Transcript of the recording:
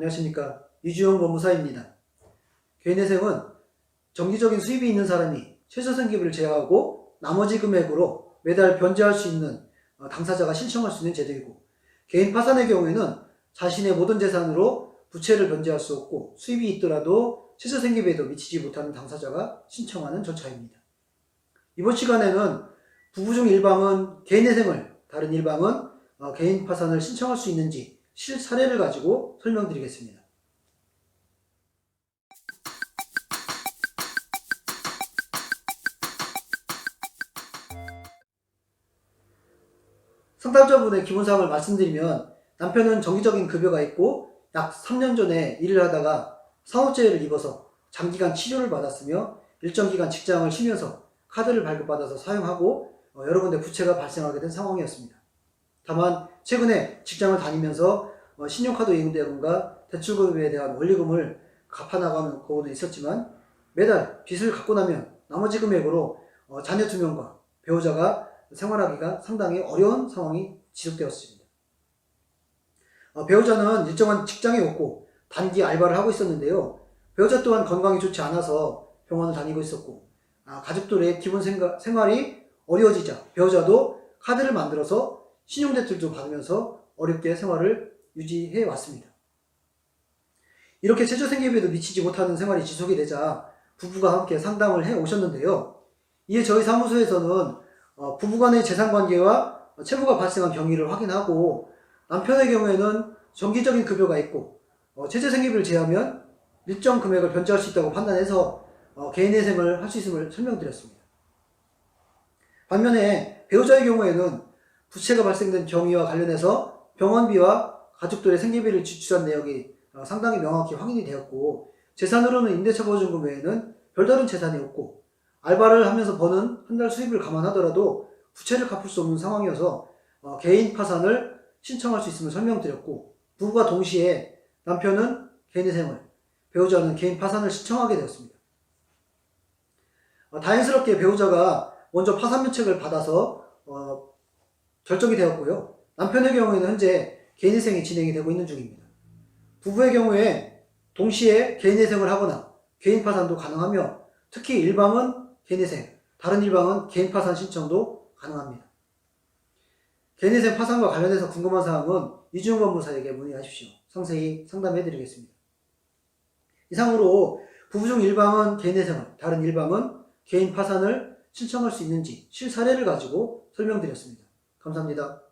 안녕하십니까. 유주영 법무사입니다. 개인회생은 정기적인 수입이 있는 사람이 최저생계비를 제외하고 나머지 금액으로 매달 변제할 수 있는 어, 당사자가 신청할 수 있는 제도이고 개인 파산의 경우에는 자신의 모든 재산으로 부채를 변제할 수 없고 수입이 있더라도 최저생계비에도 미치지 못하는 당사자가 신청하는 절차입니다. 이번 시간에는 부부 중 일방은 개인회생을 다른 일방은 어, 개인 파산을 신청할 수 있는지 실 사례를 가지고 설명드리겠습니다. 상담자분의 기본사항을 말씀드리면 남편은 정기적인 급여가 있고 약 3년 전에 일을 하다가 상호죄를 입어서 장기간 치료를 받았으며 일정 기간 직장을 쉬면서 카드를 발급받아서 사용하고 어, 여러 군데 부채가 발생하게 된 상황이었습니다. 다만 최근에 직장을 다니면서 어, 신용카드 예금대금과 대출금에 대한 원리금을 갚아나가는 경우도 있었지만 매달 빚을 갚고 나면 나머지 금액으로 어, 자녀 두 명과 배우자가 생활하기가 상당히 어려운 상황이 지속되었습니다. 어, 배우자는 일정한 직장에 없고 단기 알바를 하고 있었는데요. 배우자 또한 건강이 좋지 않아서 병원을 다니고 있었고 아, 가족들의 기본 생활이 어려워지자 배우자도 카드를 만들어서 신용대출도 받으면서 어렵게 생활을 유지해 왔습니다. 이렇게 최저 생계비에도 미치지 못하는 생활이 지속이 되자 부부가 함께 상담을 해 오셨는데요. 이에 저희 사무소에서는 어, 부부간의 재산관계와 채무가 발생한 경위를 확인하고 남편의 경우에는 정기적인 급여가 있고 어, 최저 생계비를 제하면 일정 금액을 변제할 수 있다고 판단해서 어, 개인회생을 할 수 있음을 설명드렸습니다. 반면에 배우자의 경우에는 부채가 발생된 경위와 관련해서 병원비와 가족들의 생계비를 지출한 내역이 어, 상당히 명확히 확인이 되었고 재산으로는 임대차 보증금 외에는 별다른 재산이 없고 알바를 하면서 버는 한 달 수입을 감안하더라도 부채를 갚을 수 없는 상황이어서 어, 개인 파산을 신청할 수 있음을 설명드렸고 부부가 동시에 남편은 개인회생을 배우자는 개인 파산을 신청하게 되었습니다. 어, 다행스럽게 배우자가 먼저 파산 면책을 받아서 어, 결정이 되었고요. 남편의 경우에는 현재 개인회생이 진행이 되고 있는 중입니다. 부부의 경우에 동시에 개인회생을 하거나 개인 파산도 가능하며 특히 일방은 개인회생, 다른 일방은 개인 파산 신청도 가능합니다. 개인회생 파산과 관련해서 궁금한 사항은 이주영 법무사에게 문의하십시오. 상세히 상담해 드리겠습니다. 이상으로 부부 중 일방은 개인회생을, 다른 일방은 개인 파산을 신청할 수 있는지 실사례를 가지고 설명드렸습니다. 감사합니다.